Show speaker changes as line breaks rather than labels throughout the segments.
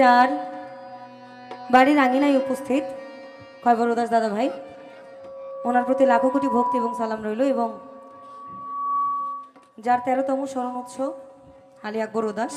যার বাড়ির আঙিনায় উপস্থিত। খয়বর উদাস দাদা ভাই? ওনার প্রতি লাখো কোটি ভক্তি এবং সালাম রইল এবং যার তেরোতম স্মরণ উৎসব, আলী আকবর উদাস।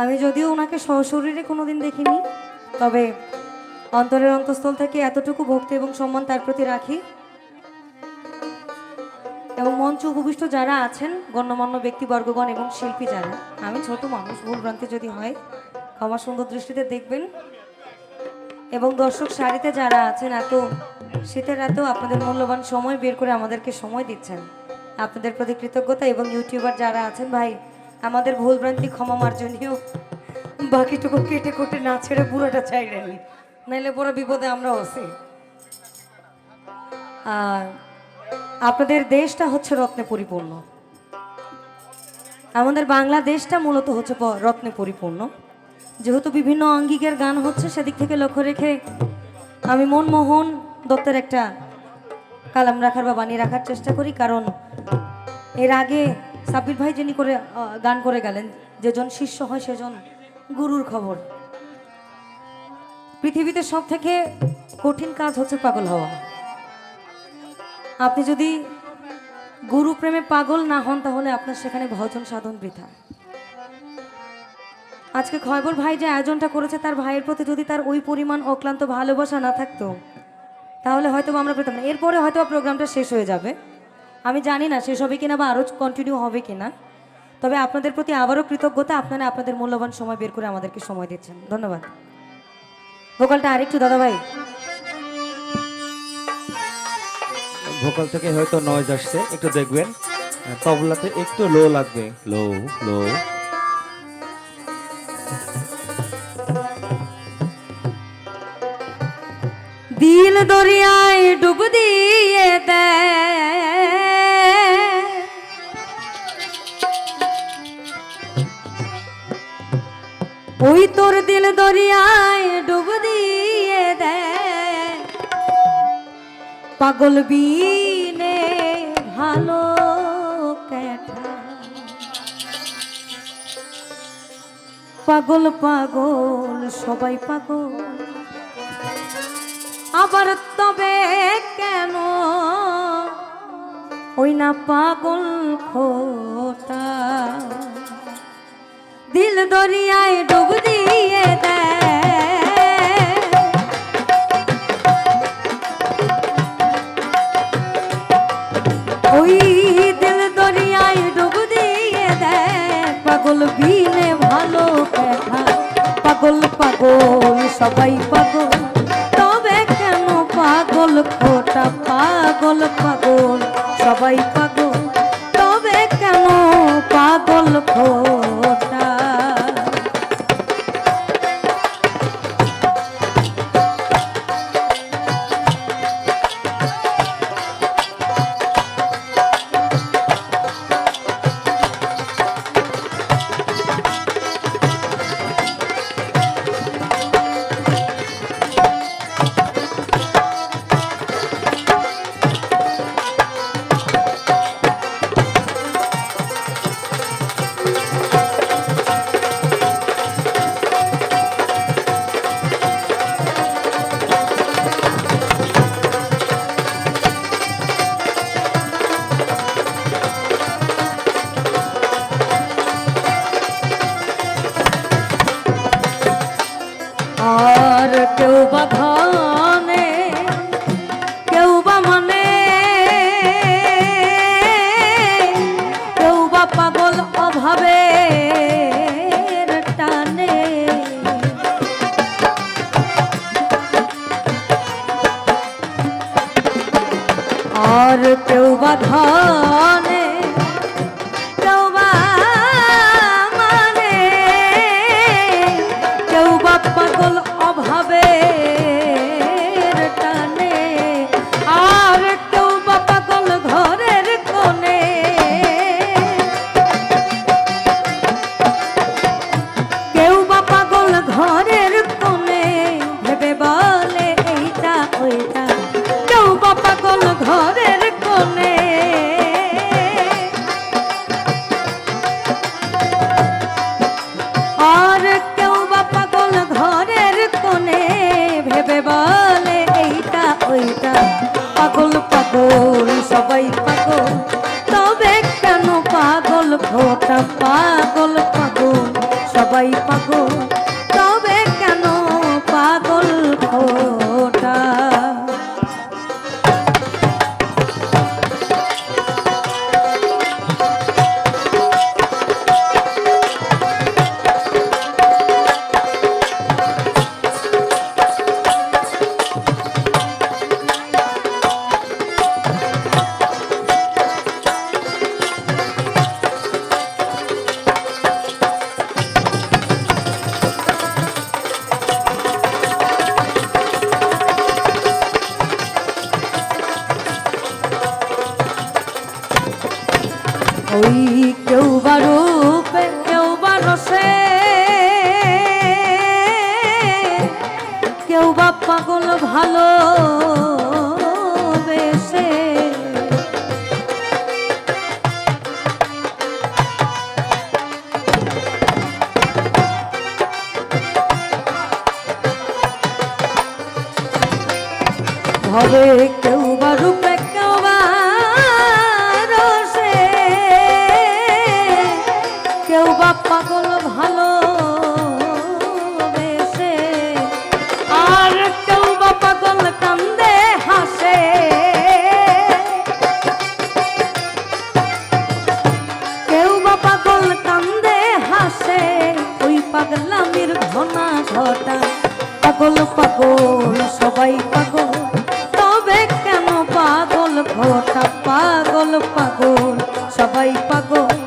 আমি যদিও ওনাকে সশরীরে কোনোদিন দেখিনি, তবে অন্তরের অন্তঃস্থল থেকে এতটুকু ভক্তি এবং সম্মান তার প্রতি রাখি। এবং মঞ্চ উপবিষ্ট যারা আছেন, গণ্যমান্য ব্যক্তিবর্গগণ এবং শিল্পী যারা, আমি ছোট মানুষ ভুল ভ্রান্তি যদি হয়, ক্ষমা সুন্দর দৃষ্টিতে দেখবেন। এবং দর্শক সারিতে যারা আছেন, এত শীতের এত আপনাদের মূল্যবান সময় বের করে আমাদেরকে সময় দিচ্ছেন। আপনাদের প্রতি কৃতজ্ঞতা এবং ইউটিউবার যারা আছেন, ভাই, আমাদের ভুল ভ্রান্তি ক্ষমা মার্জনীয়। বাকিটুকু কেটে কুটে না ছেড়ে পুরোটা চাইলেনি নাইলে বড় বিপদে আমরা আছি। আর আপনাদের দেশটা হচ্ছে রত্নে পরিপূর্ণ। আমাদের বাংলাদেশটা মূলত হচ্ছে রত্নে পরিপূর্ণ। যেহেতু বিভিন্ন আঙ্গিকের গান হচ্ছে, সেদিক থেকে লক্ষ্য রেখে আমি মনমোহন দত্তের একটা কালাম রাখার বা বানিয়ে রাখার চেষ্টা করি, কারণ এর আগে সাব্বির ভাই যিনি করে গান করে গেলেন, যেজন শিষ্য হয় সেজন গুরুর খবর। পৃথিবীতে সব থেকে কঠিন কাজ হচ্ছে পাগল হওয়া। আপনি যদি গুরু প্রেমে পাগল না হন, তাহলে আপনার সেখানে ভজন সাধন বৃথা। আজকে খয়বর ভাই যে আয়োজনটা করেছে, তার ভাইয়ের প্রতি যদি তার ওই পরিমাণ অক্লান্ত ভালোবাসা না থাকতো, তাহলে হয়তো আমরা পেতাম না। এরপরে হয়তো প্রোগ্রামটা শেষ হয়ে যাবে। আমি জানি না শেষ হবে কিনা বা আরও কন্টিনিউ হবে কিনা। তবে আপনাদের প্রতি আবারও কৃতজ্ঞতা। আপনারা আপনাদের মূল্যবান সময় বের করে আমাদেরকে সময় দিচ্ছেন। ধন্যবাদ। ভোকালটা আরেকটু দাদা ভাই
ভোকাল থেকে হয়তো নয়েজ আসছে একটু দেখবেন। তবলাতে একটু লো লাগবে। লো লো।
দিল দরিয়ায় ডুব দিয়ে দে। ওই তোর দিল দরিয়ায় পাগল বিনে ভালো পাগল পাগল, সবাই পাগল। আবার তবে কেন? ওই না পাগল খোটা। দিল দরিয়ায় ডুব দিয়ে দেয় পাগল বিনে ভালো কথা। পাগল পাগল, সবাই পাগল। তবে কেন পাগল? খোটা পাগল পাগল, সবাই পাগল। আর কেউ বা কেউ বা রূপে কেউ বা রসে। কেউ বা পাগল ভালো কেউ পাগল ভালো কেউ বা পাগল হাসে। কেউ বা পাগল হাসে। ওই ঘটা পাগল পাগল, সবাই পাগল। তবে কেন পাগল ঘটা পাগল পাগল, সবাই পাগল?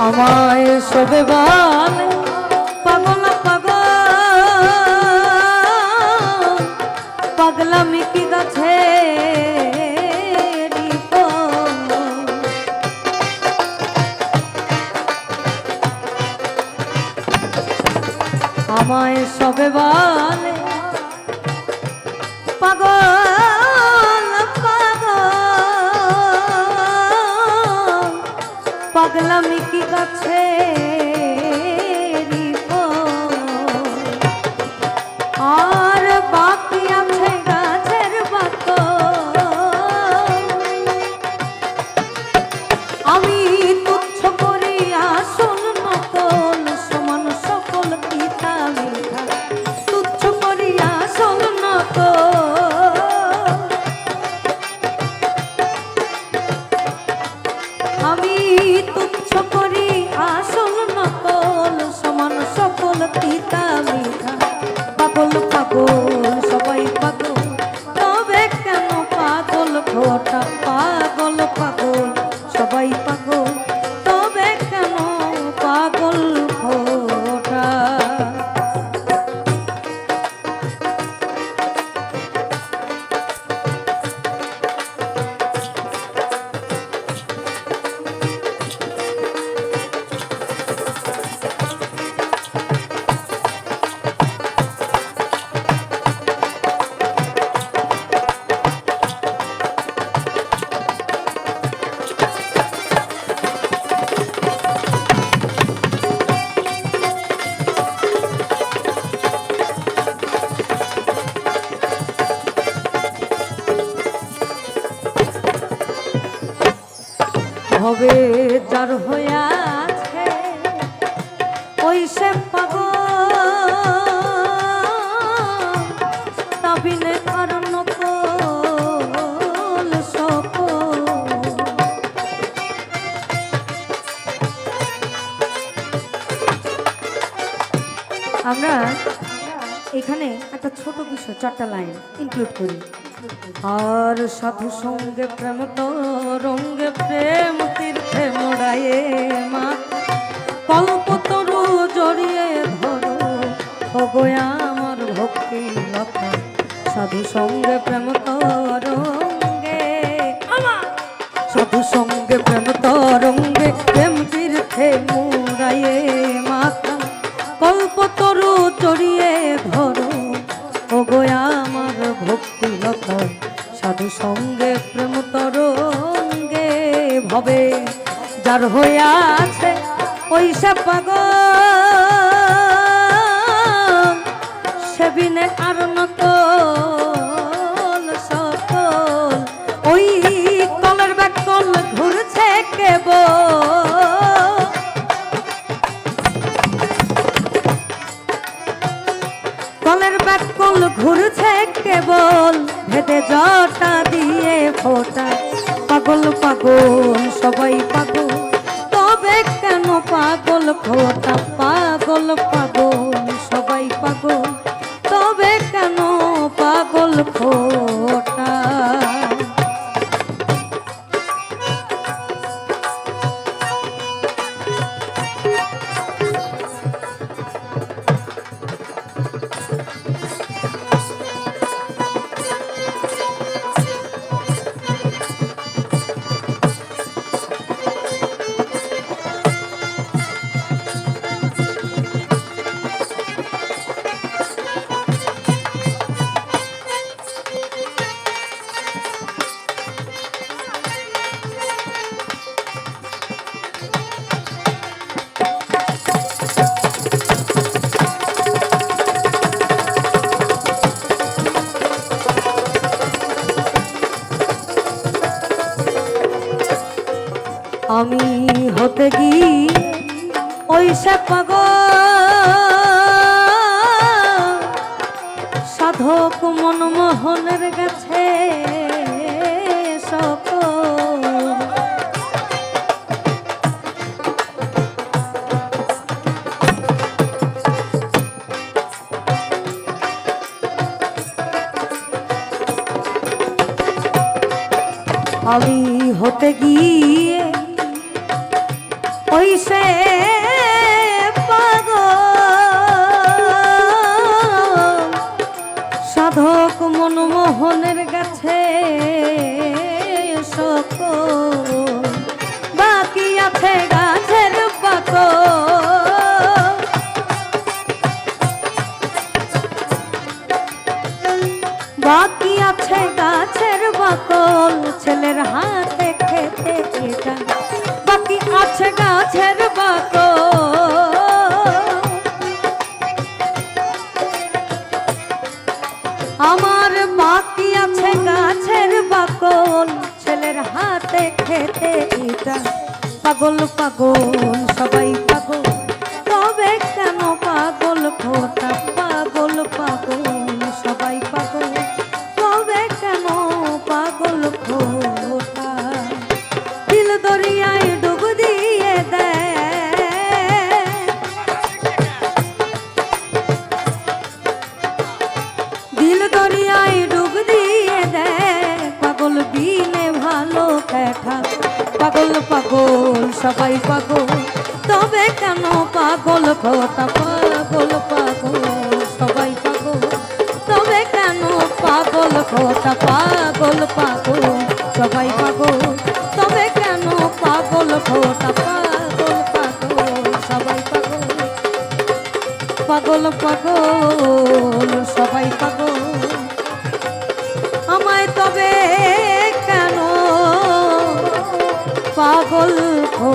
আমায় সবে বল পাগল পাগল। পাগলামি কি গাছে আমায় সবে বলে পাগলামি কি গাছে? করি হবে যার হয়ে আছে ওই সে পাগল। তাবিনে কারণ আমরা এখানে একটা ছোট বিষয়, চারটা লাইন ইনক্লুড করি। আর সাধু সঙ্গে প্রেম তো রঙ্গে প্রেম, তীর্থে মোড়ায়ে মা। কল্প তরু জড়িয়ে ধরো ভগয়া আমার ভক্তি লতা। সাধু সঙ্গে প্রেম তরঙ্গে সাধু সঙ্গে প্রেম তরঙ্গে প্রেম তীর্থে মুরাইয়ে মাথা কল্প তরু জড়িয়ে ধরো ও গোয়া আমার ভক্তি সঙ্গে প্রেম তরঙ্গে ভবে যার হইয়া আছে ওই সে পাগ সেবিনে আর নকল ব্যাকল ঘুরছে কেবল? ভেদে জটা দিয়ে ফোটা পাগল পাগল, সবাই পাগল। তবে কেন পাগল খোটা পাগল পাগল, সবাই পাগল। তবে কেন পাগল খোটা সাধক মনমোহনের কাছে আমি হতে গিয়ে পাগল পাগল সবাই পাগল পাগল, সবাই পাগল। তবে কেন পাগল খোটা পাগল পাগল, সবাই পাগল? তবে কেন পাগল খোটা পাগল পাগল, সবাই পাগল? তবে কেন পাগল খোটা পাগল পাগল, সবাই পাগল? পাগল পাগল, সবাই পাগল। আমায় তবে পাগল খো